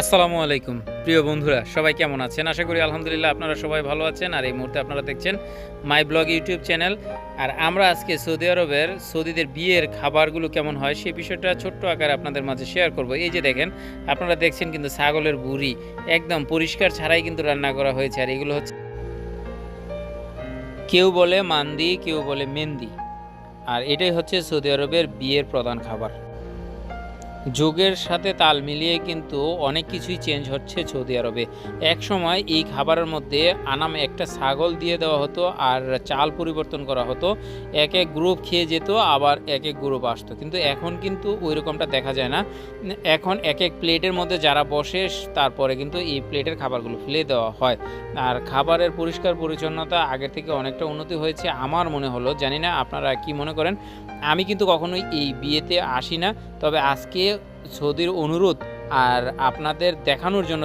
আসসালামু আলাইকুম। প্রিয় বন্ধুরা, সবাই কেমন আছেন? আশা করি আলহামদুলিল্লাহ আপনারা সবাই ভালো আছেন। আর এই মুহূর্তে আপনারা দেখছেন মাই ব্লগ ইউটিউব চ্যানেল। আর আমরা আজকে সৌদি আরবের সৌদিদের বিয়ের খাবারগুলো কেমন হয় সেই বিষয়টা ছোট্ট আকারে আপনাদের মাঝে শেয়ার করব। এই যে দেখেন, আপনারা দেখছেন কিন্তু ছাগলের বুড়ি। একদম পরিষ্কার ছাড়াই কিন্তু রান্না করা হয়েছে। আর এগুলো হচ্ছে কেউ বলে মান্দি, কেউ বলে মেন্দি আর এটাই হচ্ছে সৌদি আরবের বিয়ের প্রধান খাবার। যুগের সাথে তাল মিলিয়ে কিন্তু অনেক কিছুই চেঞ্জ হচ্ছে সৌদি আরবে। এক সময় এই খাবারের মধ্যে আনাম একটা ছাগল দিয়ে দেওয়া হতো আর চাল পরিবর্তন করা হতো। এক এক গ্রুপ খেয়ে যেত, আবার এক এক গ্রুপ আসতো। কিন্তু এখন কিন্তু ওই রকমটা দেখা যায় না। এখন এক এক প্লেটের মধ্যে যারা বসে, তারপরে কিন্তু এই প্লেটের খাবারগুলো ফেলে দেওয়া হয়। আর খাবারের পরিষ্কার পরিচ্ছন্নতা আগের থেকে অনেকটা উন্নতি হয়েছে আমার মনে হলো। জানি না আপনারা কি মনে করেন? আমি কিন্তু কখনোই এই বিয়েতে আসি না। তবে আজকে সৌদির অনুরোধ আর আপনাদের দেখানোর জন্য